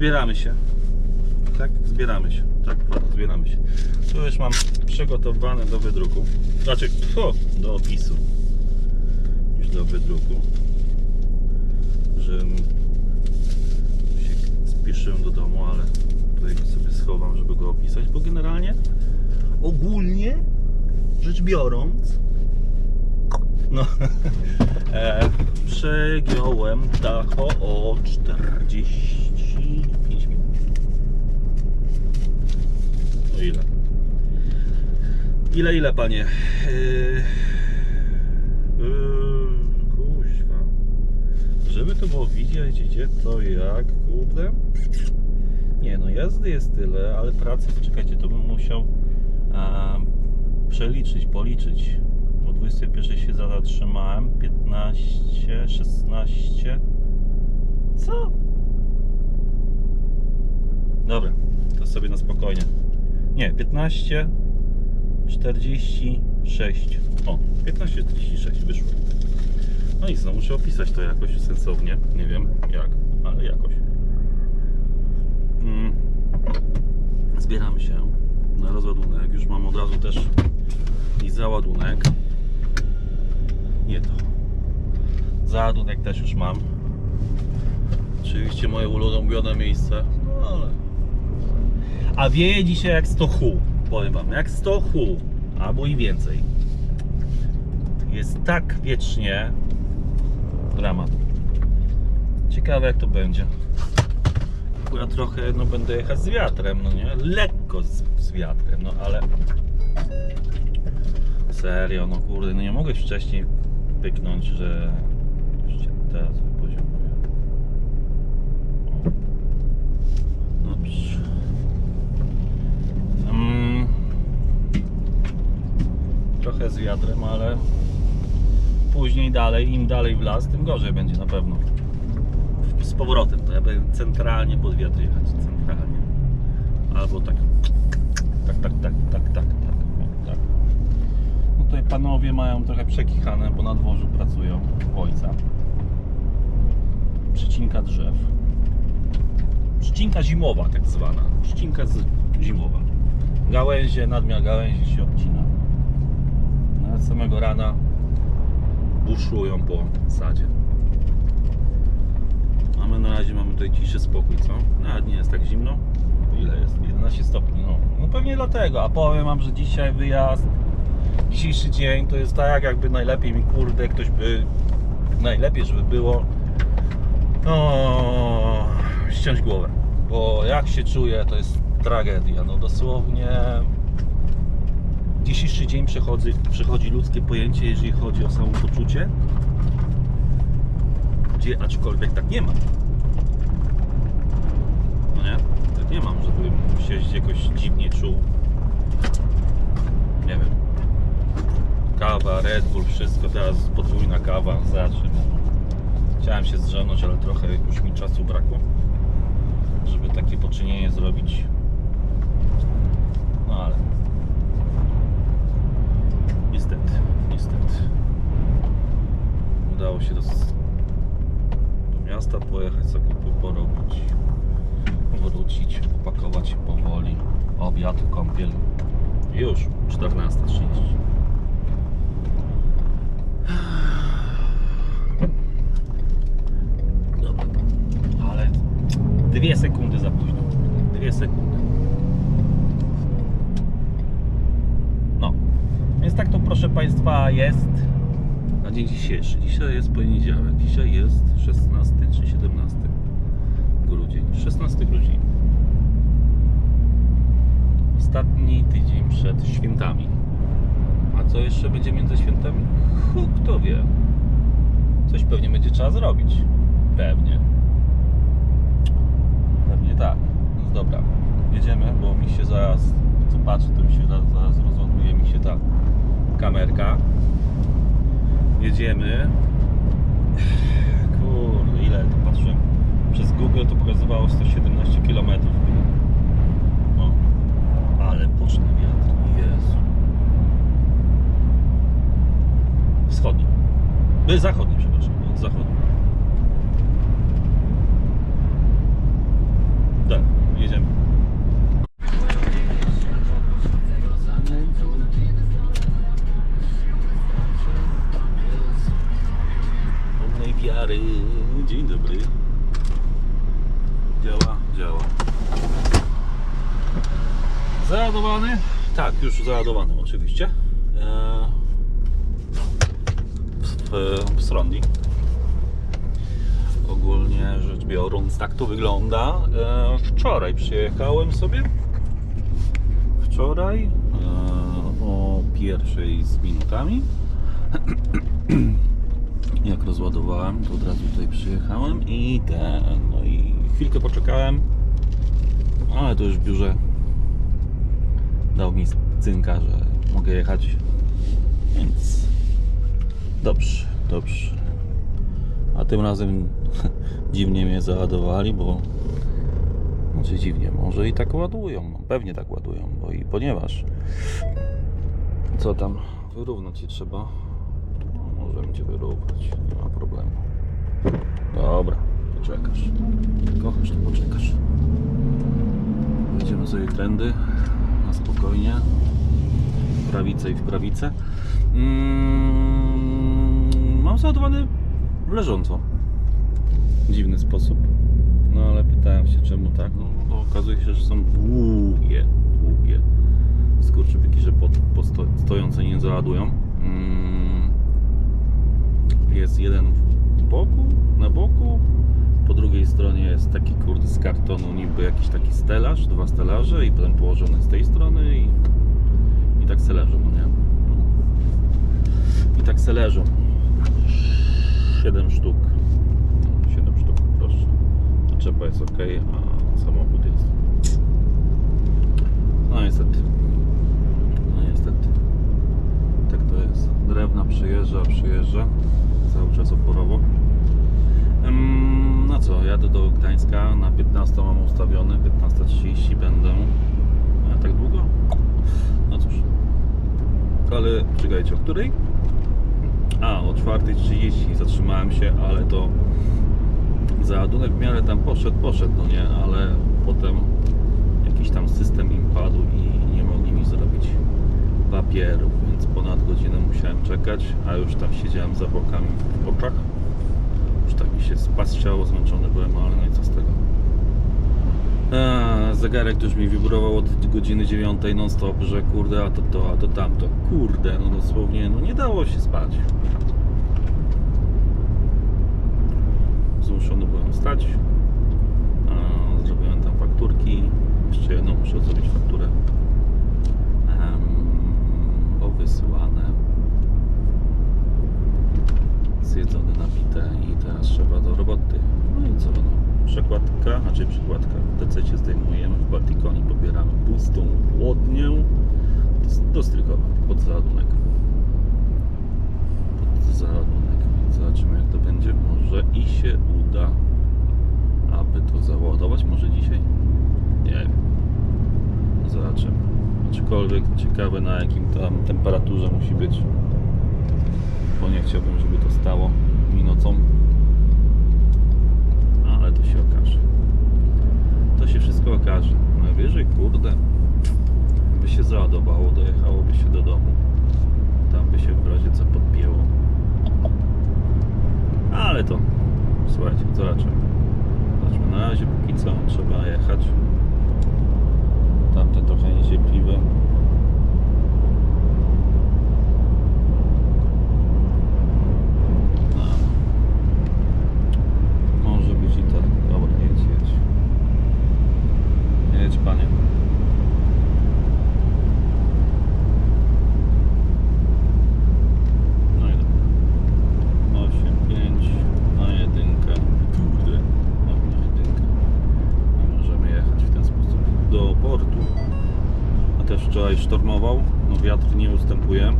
zbieramy się. Tak? Zbieramy się. Tak, zbieramy się. Tu już mam przygotowane do wydruku. Znaczy, do opisu. Już do wydruku. Żebym się spieszyłem do domu, ale tutaj sobie schowam, żeby go opisać, bo generalnie ogólnie rzecz biorąc no e, przegiąłem Tacho o 45 minut. O ile? Ile, ile panie? Yy, yy, kuźwa. Żeby to było widzieć, gdzie to jak, kurde. Nie no, jazdy jest tyle, ale pracy, poczekajcie, to bym musiał a, przeliczyć, policzyć. O 21 się zatrzymałem, 15, 16. Co? Dobra, to sobie na spokojnie. Nie, 15, 46. O, 15, 46 wyszło. No i co, muszę opisać to jakoś sensownie. Nie wiem jak, ale jakoś. Mm. Zbieramy się na rozładunek. Już mam od razu też i załadunek. Nie to. Załadunek też już mam. Oczywiście moje ulubione miejsce. No ale. A wieje dzisiaj jak 100 hu. Powiem wam, jak 100 hu. Albo i więcej. Jest tak wiecznie. Dramat. Ciekawe jak to będzie. Ja trochę no, będę jechać z wiatrem, no nie? Lekko z, z wiatrem, no ale serio, no kurde, no nie mogę wcześniej pyknąć, że teraz wypoziomuję. O. Dobrze. Mm. Trochę z wiatrem, ale później dalej, im dalej w las, tym gorzej będzie na pewno z powrotem, to ja będę centralnie pod wiatr jechać, centralnie. Albo tak, tak, tak, tak, tak, tak, tak, tak. No tutaj panowie mają trochę przekichane, bo na dworzu pracują ojca. Przycinka drzew. Przycinka zimowa tak zwana. Przycinka zimowa. Gałęzie, nadmiar gałęzi się odcina. Samego rana buszują po sadzie. A my na razie mamy tutaj ciszy, spokój, co? Nawet nie jest tak zimno. Ile jest? 11 stopni, no. No pewnie dlatego, a powiem wam, że dzisiaj wyjazd, dzisiejszy dzień to jest tak, jakby najlepiej mi, kurde, ktoś by, najlepiej, żeby było, no, ściąć głowę. Bo jak się czuję, to jest tragedia, no dosłownie dzisiejszy dzień przechodzi, przechodzi ludzkie pojęcie, jeżeli chodzi o samopoczucie, gdzie aczkolwiek tak nie ma. No nie? Tak nie mam, żebym się jakoś dziwnie czuł. Nie wiem. Kawa, Red Bull, wszystko, teraz podwójna kawa, zaczynam. Chciałem się zdrzemnąć, ale trochę już mi czasu brakło, żeby takie poczynienie zrobić. No ale niestety, niestety udało się do, do miasta pojechać, zakupy porobić, wrócić, opakować się powoli, obiad, kąpiel. Już 14.30. Dobra, ale dwie sekundy za późno. Dwie sekundy. No, więc tak to proszę Państwa jest dzień dzisiejszy. Dzisiaj jest poniedziałek. Dzisiaj jest 16 czy 17 grudzień. 16 grudzień. Ostatni tydzień przed świętami. A co jeszcze będzie między świętami? Hu, kto wie. Coś pewnie będzie trzeba zrobić. Pewnie. Pewnie tak. Więc dobra. Jedziemy, bo mi się zaraz, co patrzę, to mi się zaraz, zaraz rozładuje mi się ta kamerka. Jedziemy. Kurde, ile to patrzyłem przez Google to pokazywało 117 km. No, ale boczny wiatr. Jezu. Wschodni. Zachodni, przepraszam. no, Zachodni. Tak, już załadowany oczywiście. Eee, w, Srondi. Ogólnie rzecz biorąc, tak to wygląda. Eee, wczoraj przyjechałem sobie. Wczoraj eee, o pierwszej z minutami. Jak rozładowałem, to od razu tutaj przyjechałem i ten, no i chwilkę poczekałem, ale to już w biurze dał mi cynka, że mogę jechać, więc dobrze, dobrze. A tym razem dziwnie mnie załadowali, bo znaczy dziwnie, może i tak ładują, no, pewnie tak ładują, bo i ponieważ co tam, wyrównać się trzeba, no, możemy Cię wyrównać, nie ma problemu. Dobra, poczekasz, kochasz, to poczekasz. Jedziemy sobie trendy na spokojnie. W prawicę i w prawicę. Mm, mam załadowany leżąco. W dziwny sposób. No ale pytałem się czemu tak. No, okazuje się, że są długie, długie skurczybyki, że pod, pod sto, stojące nie załadują. Mm, jest jeden w boku, na boku, po drugiej stronie jest taki kurde z kartonu, niby jakiś taki stelaż, dwa stelaże i potem położone z tej strony i, i tak se leżą, no nie? I tak se leżą. 7 sztuk. 7 sztuk, proszę. Naczepa jest ok, a samochód jest. No niestety. No niestety. Tak to jest. Drewna przyjeżdża, przyjeżdża. Cały czas oporowo. No co, jadę do Gdańska, na 15 mam ustawione, 15.30 będę. A tak długo? No cóż. Ale czekajcie, o której? A, o 4.30 zatrzymałem się, ale to załadunek w miarę tam poszedł, poszedł, no nie, ale potem jakiś tam system im padł i nie mogli mi zrobić papierów, więc ponad godzinę musiałem czekać, a już tam siedziałem za bokami w oczach. Już tak mi się spać chciało, zmęczony byłem, ale no co z tego. A, zegarek już mi wibrował od godziny 9 non stop, że kurde, a to to, a to tamto. Kurde, no dosłownie, no nie dało się spać. Zmuszony byłem wstać. A, zrobiłem tam fakturki. Jeszcze jedną muszę zrobić fakturę. Em, bo wysyłane. Zjedzone, napite i teraz trzeba do roboty. No i co no? Przekładka, znaczy przykładka. W DC zdejmujemy, w Baltikonie pobieramy pustą chłodnię do, do strykowa pod załadunek. Pod załadunek. Zobaczymy jak to będzie. Może i się uda, aby to załadować. Może dzisiaj? Nie wiem. Zobaczymy. Aczkolwiek ciekawe na jakim tam temperaturze musi być. Bo nie chciałbym, żeby to stało mi nocą. Ale to się okaże. To się wszystko okaże. Najwyżej, kurde, by się załadowało, dojechałoby się do domu. Tam by się w razie co podpięło. Ale to, słuchajcie, zobaczymy. Zobaczmy, na razie póki co trzeba jechać. Tamte trochę niecierpliwe. No. Może być i tak. Dobra, jedź, jedź. Jedź, panie. No i dobra. 8, 5 na jedynkę. Kurde, no, na jedynkę. I możemy jechać w ten sposób do portu. A też wczoraj sztormował. No wiatr nie ustępuje.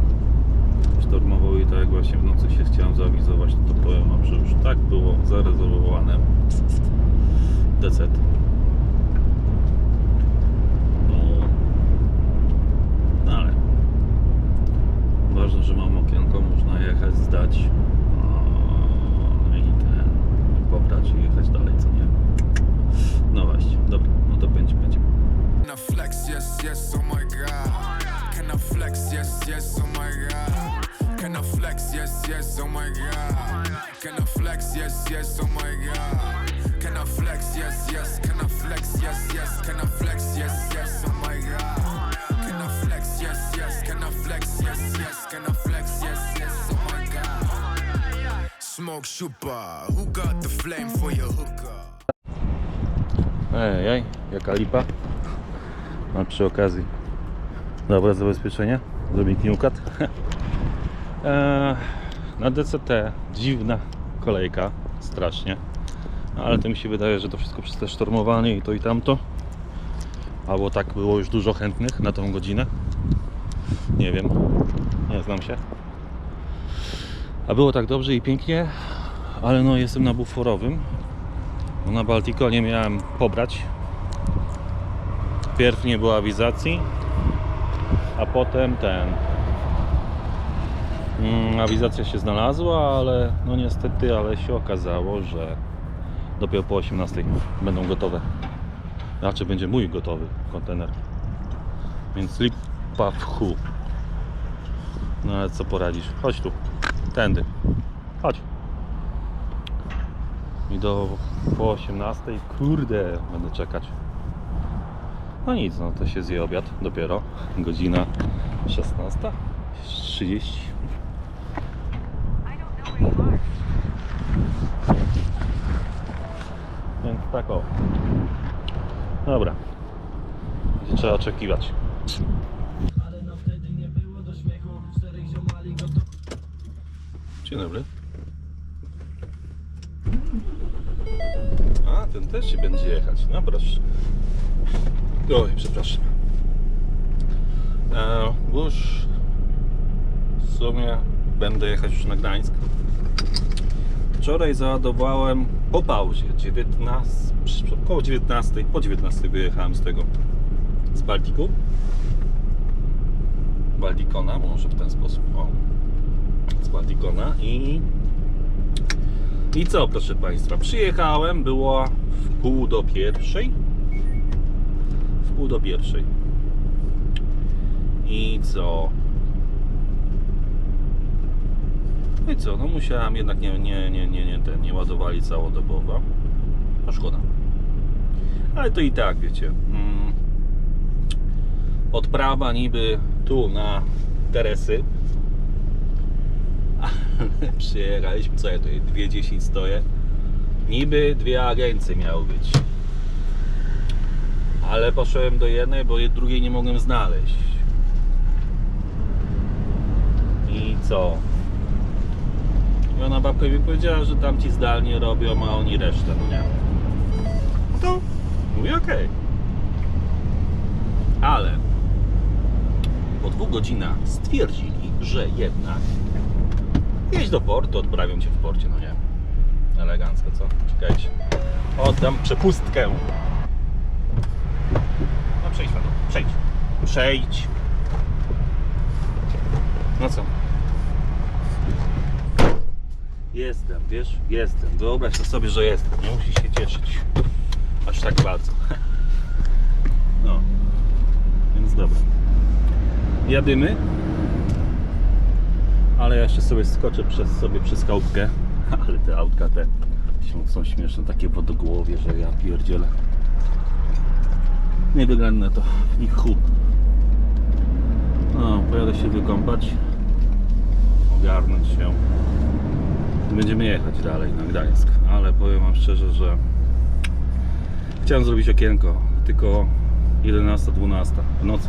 Sztormował i tak jak właśnie w nocy się chciałem zaawizować, no to powiem wam, że już tak było zarezerwowane DC. No, no ale ważne, że mam okienko, można jechać, zdać a, i ten, i pobrać i jechać dalej, co nie? No właśnie, dobra, yes, yes, oh my god. Can I flex, yes, yes, oh my god. Can I flex, yes, yes, can I flex, yes, yes, can I flex, yes, yes, oh my god. Can I flex, yes, yes, can I flex, yes, yes, can I flex, yes, yes, oh my god. Smoke super, who got the flame for your hooker? Ej, jaka lipa. A przy okazji. Dobra zabezpieczenia, żeby nikt nie eee, na DCT dziwna kolejka, strasznie. No, Ale to mi się wydaje, że to wszystko przez te sztormowanie i to i tamto. Albo tak było już dużo chętnych na tą godzinę. Nie wiem, nie znam się. A było tak dobrze i pięknie, ale no jestem na buforowym. No na Baltikonie miałem pobrać. Pierw nie było awizacji, a potem ten. Mm, awizacja się znalazła, ale no niestety, ale się okazało, że dopiero po 18 będą gotowe. Znaczy będzie mój gotowy kontener. Więc lipa w chu. No ale co poradzisz? Chodź tu. Tędy. Chodź. I do po 18 kurde będę czekać. No nic, no to się zje obiad dopiero. Godzina 16.30. Więc tak o. Dobra. Będzie trzeba oczekiwać. Dzień dobry. A, ten też się będzie jechać. No proszę. Oj, przepraszam. E, już w sumie będę jechać już na Gdańsk. Wczoraj załadowałem po pauzie 19, przy- około 19, po 19 wyjechałem z tego z Baltiku. Baltikona, może w ten sposób. O z Baltikona i i co proszę Państwa, przyjechałem, było w pół do pierwszej w pół do pierwszej i co no i co, no musiałem jednak nie, nie, nie, nie, nie, ten, nie ładowali całodobowo a szkoda ale to i tak wiecie mm, odprawa niby tu na Teresy Przyjechaliśmy, co ja tutaj, 2.10 stoję. Niby dwie agencje miały być. Ale poszedłem do jednej, bo drugiej nie mogłem znaleźć. I co? I ona babka mi powiedziała, że tamci zdalnie robią, a oni resztę, no nie? To mówię okej. Ale po dwóch godzinach stwierdzili, że jednak Jedź do portu, odprawią cię w porcie, no nie? Elegancko, co? Czekajcie. Oddam przepustkę. No przejdź panu, przejdź. Przejdź. No co? Jestem, wiesz? Jestem. Wyobraź sobie, że jestem. Nie musisz się cieszyć. Aż tak bardzo. No. Więc dobra. Jadymy ale ja jeszcze sobie skoczę przez sobie przez skałkę. Ale te autka te są, śmieszne, takie wodogłowie, że ja pierdzielę. Nie wygląda to w nich. No, pojadę się wykąpać, ogarnąć się. Będziemy jechać dalej na Gdańsk, ale powiem Wam szczerze, że chciałem zrobić okienko, tylko 11-12 w nocy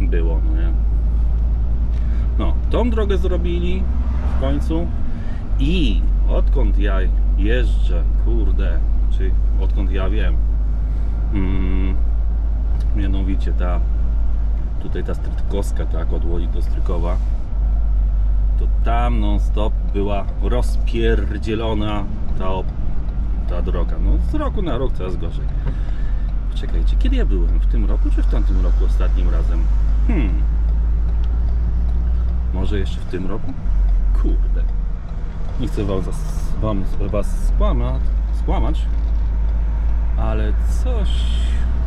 było, no nie? No, tą drogę zrobili w końcu i odkąd ja jeżdżę, kurde, czy odkąd ja wiem, mm, mianowicie ta tutaj ta Strytkowska, tak, od Łodzi do Strykowa, to tam non stop była rozpierdzielona ta, ta droga. No z roku na rok coraz gorzej. Czekajcie, kiedy ja byłem? W tym roku czy w tamtym roku ostatnim razem? Hmm. Może jeszcze w tym roku? Kurde. Nie chcę wam, zas, wam was skłamać, skłamać, ale coś.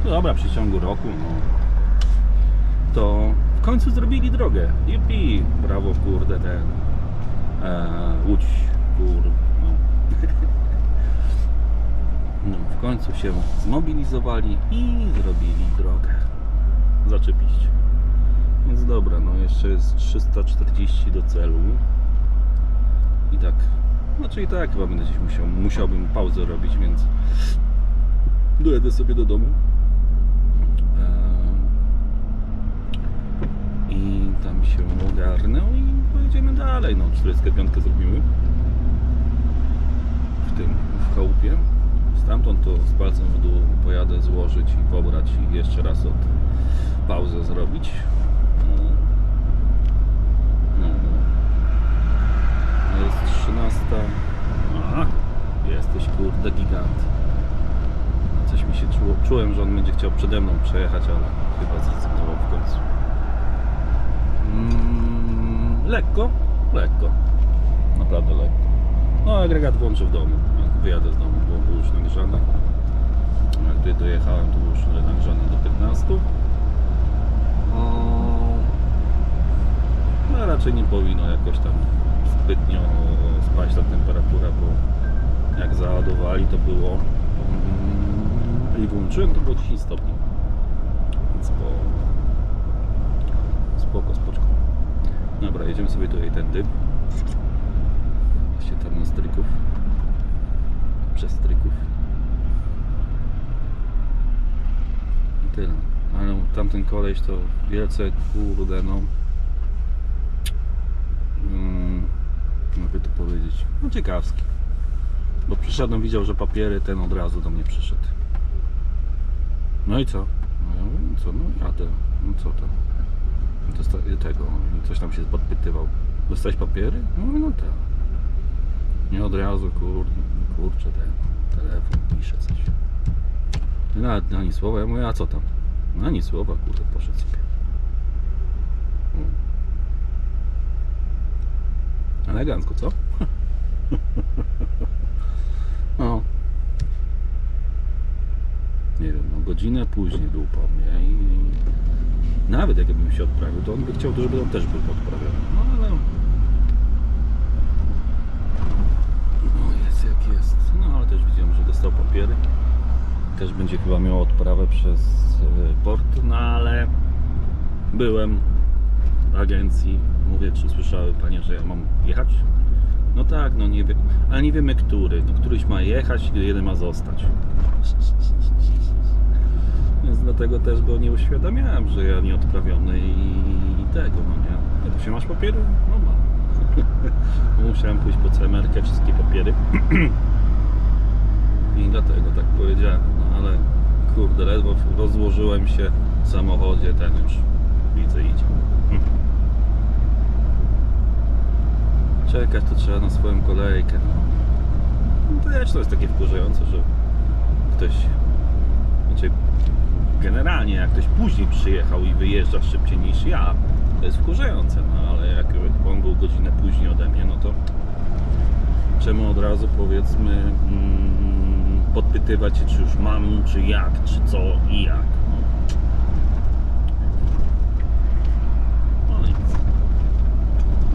No dobra, w przeciągu roku, no. To końcu zrobili drogę. Jupi, brawo, kurde, ten. E, łódź, kur, no. no. W końcu się zmobilizowali i zrobili drogę. Zaczepiście. Więc dobra, no jeszcze jest 340 do celu. i tak, znaczy i tak chyba będę gdzieś musiał, musiałbym pauzę robić, więc dojedę sobie do domu. Eee, I tam się ogarnę i pojedziemy dalej. No, 45 zrobimy w tym, w chałupie. Stamtąd to z palcem w dół pojadę złożyć i pobrać i jeszcze raz od pauzę zrobić. No, no. Jest 13. Aha, jesteś kurde gigant. Coś mi się czuło, czułem, że on będzie chciał przede mną przejechać, ale chyba zrezygnował w końcu. Mm, lekko, lekko. Naprawdę lekko. No agregat włączę w domu. Jak wyjadę z domu, bo był już nagrzany. Jak tutaj dojechałem, to był już nagrzany do 15. O, No raczej nie powinno jakoś tam zbytnio spaść ta temperatura, bo jak załadowali to było mm, i włączyłem to było 10 stopni. Więc po spoko, spoczko. Dobra, jedziemy sobie tutaj tędy. Właśnie tam na stryków. Przez stryków. I tyle. Ale tamten koleś to wielce kurde no. Mm, jakby to powiedzieć. No ciekawski. Bo przyszedłem, widział, że papiery, ten od razu do mnie przyszedł. No i co? No ja mówię, no co, no jadę. No co to? Tego, coś tam się podpytywał. Dostałeś papiery? No no tak. Nie od razu, kurde, kurczę, ten telefon pisze coś. No, Nawet ani słowa, ja mówię, a co tam? Ani słowa, kurde, poszedł sobie. Mm. Elegancko, co? No. Nie wiem, no godzinę później był po mnie i nawet jakbym się odprawił, to on by chciał, żeby on też był podprawiony. No ale... No jest jak jest. No ale też widziałem, że dostał papiery. Też będzie chyba miał odprawę przez e, port, no ale byłem w agencji. Mówię, czy słyszały panie, że ja mam jechać? No tak, no nie wiem, ale nie wiemy który. No któryś ma jechać, jeden ma zostać. Dlatego też go nie uświadamiałem, że ja nieodprawiony i, i tego, no nie. Pyta się, masz papiery? No. Bo Musiałem pójść po CMR-kę, wszystkie papiery. I dlatego tak powiedziałem, no ale kurde, ledwo rozłożyłem się w samochodzie, ten już widzę idzie. Czekać to trzeba na swoją kolejkę. No. No to to jest takie wkurzające, że ktoś, generalnie jak ktoś później przyjechał i wyjeżdża szybciej niż ja, to jest wkurzające, no ale jak on był godzinę później ode mnie, no to czemu od razu powiedzmy mm, podpytywać się, czy już mam, czy jak, czy co i jak. No, no nic.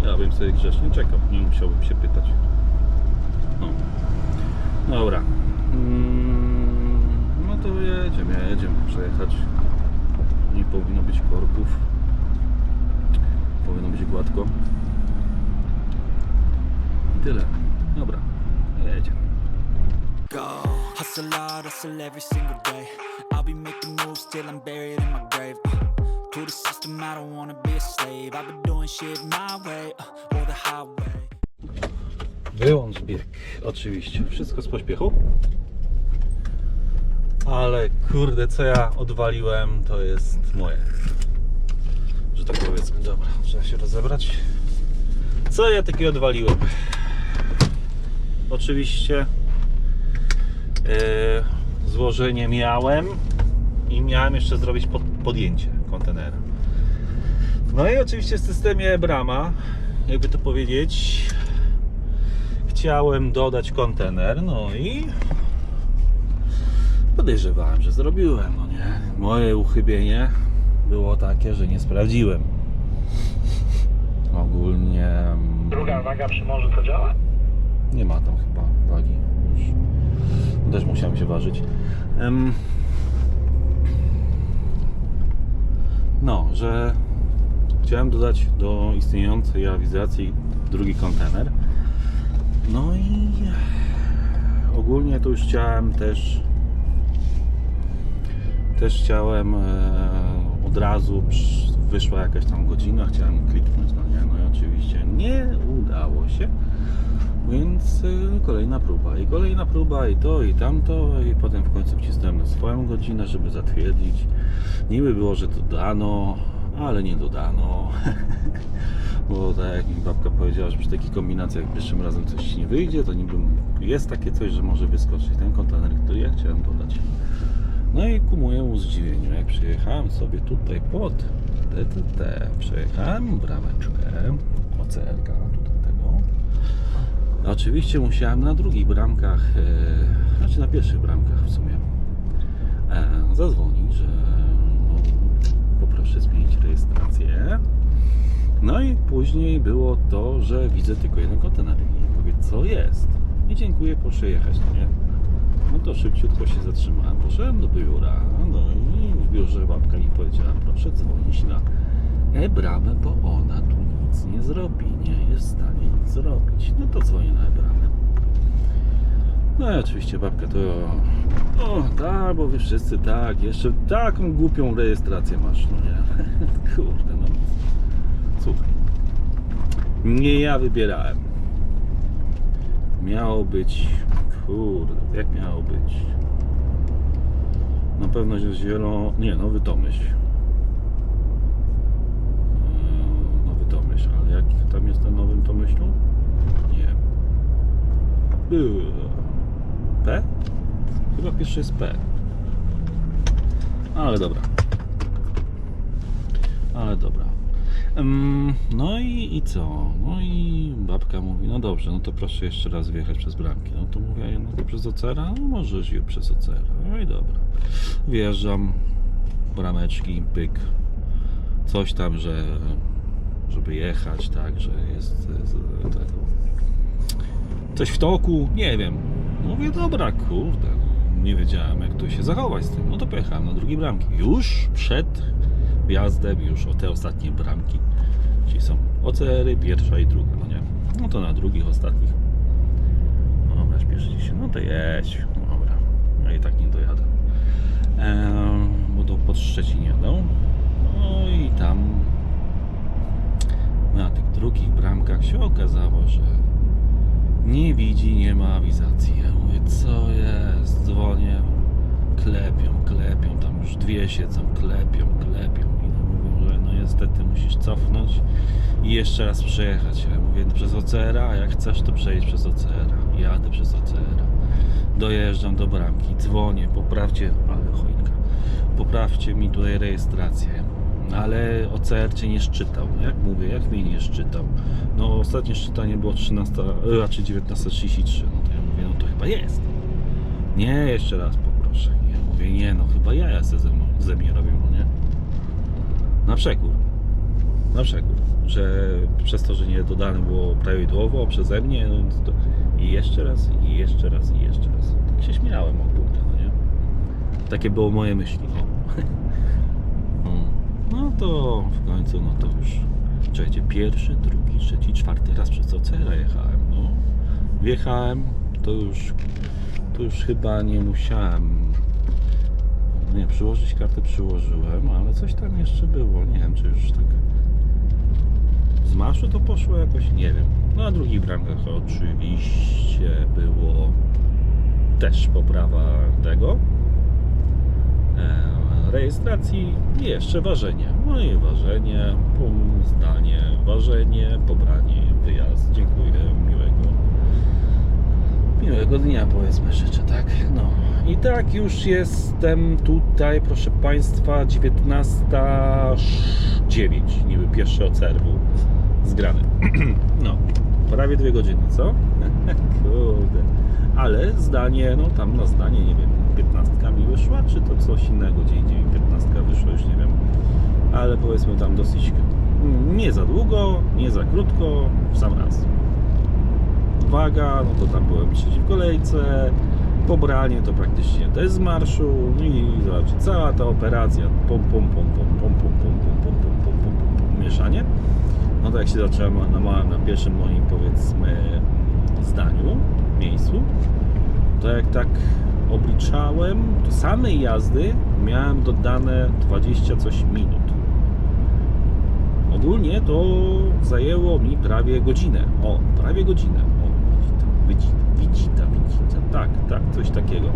Ja bym sobie grzecznie czekał, nie musiałbym się pytać. No. Dobra. To jedziemy, jedziemy przejechać. Nie powinno być korków. Powinno być gładko. I tyle. Dobra, jedziemy. go. Hustle hard, hustle every single day. I'll be making moves till I'm buried in my grave. Uh, to the system, I don't wanna be a slave. I've been doing shit my way, uh, or the highway. Wyłącz bieg, oczywiście. Wszystko z pośpiechu. Ale kurde, co ja odwaliłem, to jest moje. Że tak powiedzmy. Dobra, trzeba się rozebrać. Co ja takiego odwaliłem? Oczywiście yy, złożenie miałem i miałem jeszcze zrobić pod, podjęcie kontenera. No i oczywiście w systemie Brama, jakby to powiedzieć, chciałem dodać kontener, no i podejrzewałem, że zrobiłem, no nie. Moje uchybienie było takie, że nie sprawdziłem. Ogólnie mm, Druga waga przy morzu to działa? nie ma tam chyba wagi już. Też musiałem się ważyć. Em, No, że chciałem dodać do istniejącej awizacji drugi kontener. No i ogólnie to już chciałem też też chciałem e, od razu wyszła jakaś tam godzina, chciałem kliknąć, no nie, no i oczywiście nie udało się. Więc y, kolejna próba i kolejna próba i to i tamto i potem w końcu wcisnąłem na swoją godzinę, żeby zatwierdzić. Niby było, że dodano, ale nie dodano. Bo tak jak mi babka powiedziała, że przy takich kombinacjach pierwszym razem coś nie wyjdzie, to niby jest takie coś, że może wyskoczyć ten kontener, który ja chciałem dodać. No i ku mojemu zdziwieniu, jak przyjechałem sobie tutaj pod TTT, przejechałem brameczkę, ocelka tutaj tego. No Oczywiście musiałem na drugich bramkach, e, znaczy na pierwszych bramkach w sumie, e, zadzwonić, że no, poproszę zmienić rejestrację. No i później było to, że widzę tylko jeden kontener i mówię, co jest? I dziękuję, proszę jechać, no nie? No to szybciutko się zatrzymałem, poszedłem do biura, no i w biurze babka mi powiedziała, proszę dzwonić na e-bramę, bo ona tu nic nie zrobi, nie jest w stanie nic zrobić. No to dzwonię na e-bramę. No i oczywiście babka to, o tak, bo wy wszyscy tak, jeszcze taką głupią rejestrację masz, no nie? Kurde, no. Słuchaj, nie ja wybierałem. Miało być, kurde, jak miało być? Na pewno jest zielono, nie, Nowy Tomyśl. Eee, Nowy Tomyśl, ale jaki tam jest ten Nowym Tomyślu? Nie. P? Chyba pierwszy jest P. Ale dobra. Ale dobra. No i, i co? No i babka mówi, no dobrze, no to proszę jeszcze raz wjechać przez bramki. No to mówię, no to przez ocera? No możesz je przez ocera. No i dobra. Wjeżdżam, brameczki, pyk. Coś tam, że żeby jechać, tak, że jest z, tego. Coś w toku, nie wiem. Mówię, dobra, kurde, nie wiedziałem jak tu się zachować z tym. No to pojechałem na drugie bramki. Już przed wjazdem, już o te ostatnie bramki. Czyli są OCR-y, pierwsza i druga, no nie? No to na drugich, ostatnich. No dobra, śpieszycie się, no to jedź. Dobra, i tak nie dojadę. Bo do pod Szczecin jadą. No i tam na tych drugich bramkach się okazało, że nie widzi, nie ma awizacji. Ja mówię, co jest? Dzwonię, klepią, klepią, tam już dwie siedzą, klepią, klepią i no mówią, że no niestety musisz cofnąć i jeszcze raz przejechać. Ja mówię, przez OCR, a jak chcesz to przejdź przez OCR. Jadę przez OCR. Dojeżdżam do bramki, dzwonię, poprawcie, ale choinka, poprawcie mi tutaj rejestrację. Ale OCR cię nie szczytał. Jak mówię, jak mnie nie szczytał? No ostatnie szczytanie było 13, e, raczej 19.33. No to ja mówię, no to chyba jest. Nie, jeszcze raz poproszę. Nie, mówię, nie, no chyba jaja se ze, ze mnie nie? Na przekór. Na przekór. Że przez to, że nie dodane było prawidłowo przeze mnie, no to i jeszcze raz, i jeszcze raz, i jeszcze raz. Tak się śmiałem ogólnie, no nie? Takie było moje myśli, no. Mm. No to w końcu, no to już czekajcie, pierwszy, drugi, trzeci, czwarty raz przez OCR jechałem, no. Wjechałem, to już to już chyba nie musiałem nie, przyłożyć kartę przyłożyłem, ale coś tam jeszcze było, nie wiem czy już tak z marszu to poszło jakoś, nie wiem. No na drugich bramkach oczywiście było też poprawa tego e, rejestracji i jeszcze ważenie. No i ważenie, punkt, zdanie, ważenie, pobranie, wyjazd. Dziękuję, miłego miłego dnia powiedzmy życzę, tak? No i tak już jestem tutaj, proszę Państwa, 19.09, niby pierwszy OCR był zgrany. No, prawie dwie godziny, co? Kurde. Ale zdanie, no tam na zdanie, nie wiem, 15 mi wyszła, czy to coś innego, gdzie indziej mi 15 wyszła, już nie wiem. Ale powiedzmy tam dosyć, nie za długo, nie za krótko, w sam raz waga, no to tam byłem trzeci w kolejce, pobranie to praktycznie też z marszu no i zobaczcie, cała ta operacja, pom, pom, pom, pom, pom, pom, pom, pom, pom, pom, pom, pom, pom, pom, mieszanie, no to jak się zacząłem na, małym, na pierwszym moim powiedzmy zdaniu, miejscu, to jak tak obliczałem, to samej jazdy miałem dodane 20 coś minut. Ogólnie to zajęło mi prawie godzinę. O, prawie godzinę. O, widzita, widzita, widzita. Tak, tak, coś takiego.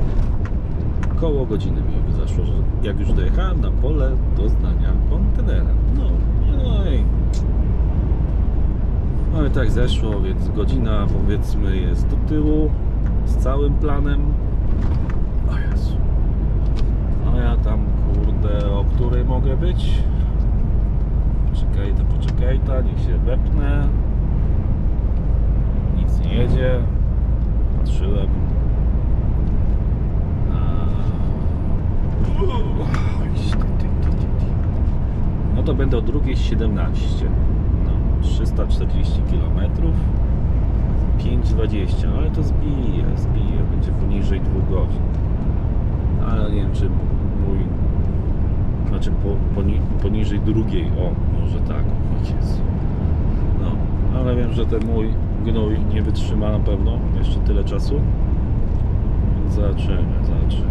Koło godziny mi zaszło, że jak już dojechałem na pole do zdania kontenera. No, no i... No i tak zeszło, więc godzina powiedzmy jest do tyłu z całym planem. O Jezu. A ja tam kurde, o której mogę być? Poczekaj, to poczekaj, ta, niech się wepnę. Nic nie jedzie. Patrzyłem. No to będę o drugiej 17. No, 340 km. 5,20, no ale to zbije, zbije, będzie poniżej 2 godzin. Ale nie wiem, czy mój znaczy po, poni, poniżej drugiej, o, może tak, o Jezu. No, ale wiem, że ten mój gnój nie wytrzyma na pewno jeszcze tyle czasu. Więc zobaczymy, zobaczymy.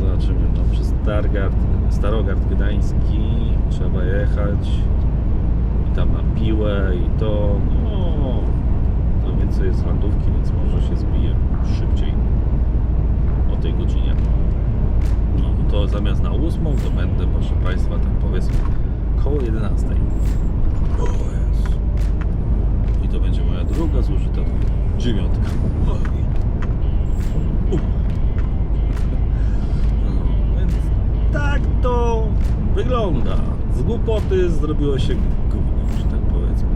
Zobaczymy, no przez Stargard, Starogard Gdański trzeba jechać i tam na piłę i to, no, to więcej jest landówki, więc może się zbije szybciej o tej godzinie. No to zamiast na 8 to będę, proszę Państwa, tam powiedzmy koło 11. To będzie moja druga zużyta dziewiątka. No, więc tak to wygląda. Z głupoty zrobiło się gówno, że tak powiedzmy.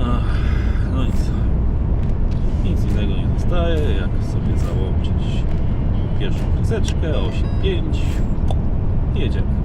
Ach, no i co? Nic innego nie zostaje, jak sobie załączyć pierwszą kreseczkę, 8.5 jedziemy.